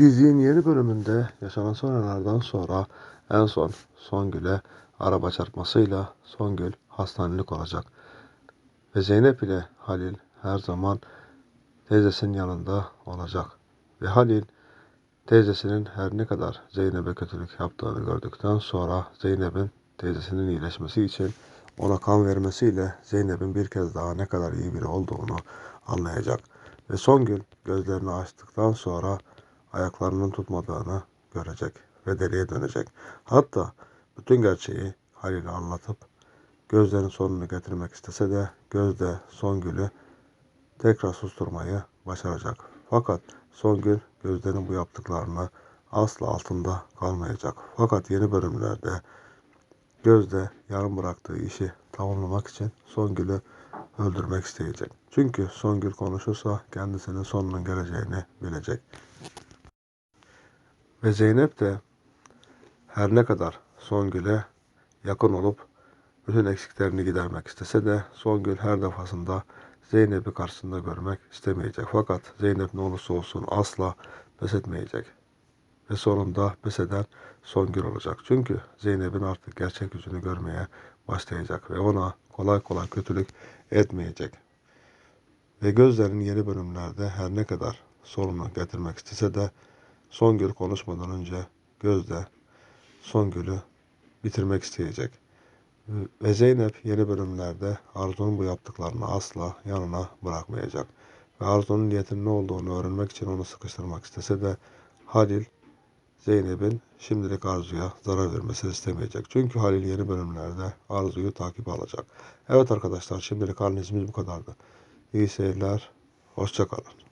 Dizinin yeni bölümünde yaşanan sonralardan sonra en son Songül'e araba çarpmasıyla Songül hastanelik olacak. Ve Zeynep ile Halil her zaman teyzesinin yanında olacak. Ve Halil teyzesinin her ne kadar Zeynep'e kötülük yaptığını gördükten sonra Zeynep'in teyzesinin iyileşmesi için ona kan vermesiyle Zeynep'in bir kez daha ne kadar iyi biri olduğunu anlayacak. Ve Songül gözlerini açtıktan sonra ayaklarının tutmadığını görecek ve deliye dönecek. Hatta bütün gerçeği Halil'e anlatıp gözlerin sonunu getirmek istese de gözde Songül'ü tekrar susturmayı başaracak. Fakat Songül gözlerin bu yaptıklarını asla altında kalmayacak. Fakat yeni bölümlerde Gözde yarım bıraktığı işi tamamlamak için Songül'ü öldürmek isteyecek. Çünkü Songül konuşursa kendisinin sonunun geleceğini bilecek. Ve Zeynep de her ne kadar Songül'e yakın olup bütün eksiklerini gidermek istese de Songül her defasında Zeynep'i karşısında görmek istemeyecek. Fakat Zeynep ne olursa olsun asla pes etmeyecek. Ve sonunda pes eden Songül olacak. Çünkü Zeynep'in artık gerçek yüzünü görmeye başlayacak ve ona kolay kolay kötülük etmeyecek. Ve Gözler'in yeni bölümlerde her ne kadar sorunu getirmek istese de Songül konuşmadan önce Gözde Songül'ü bitirmek isteyecek. Ve Zeynep yeni bölümlerde Arzu'nun bu yaptıklarını asla yanına bırakmayacak. Ve Arzu'nun niyetinin ne olduğunu öğrenmek için onu sıkıştırmak istese de Halil Zeynep'in şimdilik Arzu'ya zarar vermesini istemeyecek. Çünkü Halil yeni bölümlerde Arzu'yu takip alacak. Evet arkadaşlar şimdilik analizimiz bu kadardı. İyi seyirler, hoşçakalın.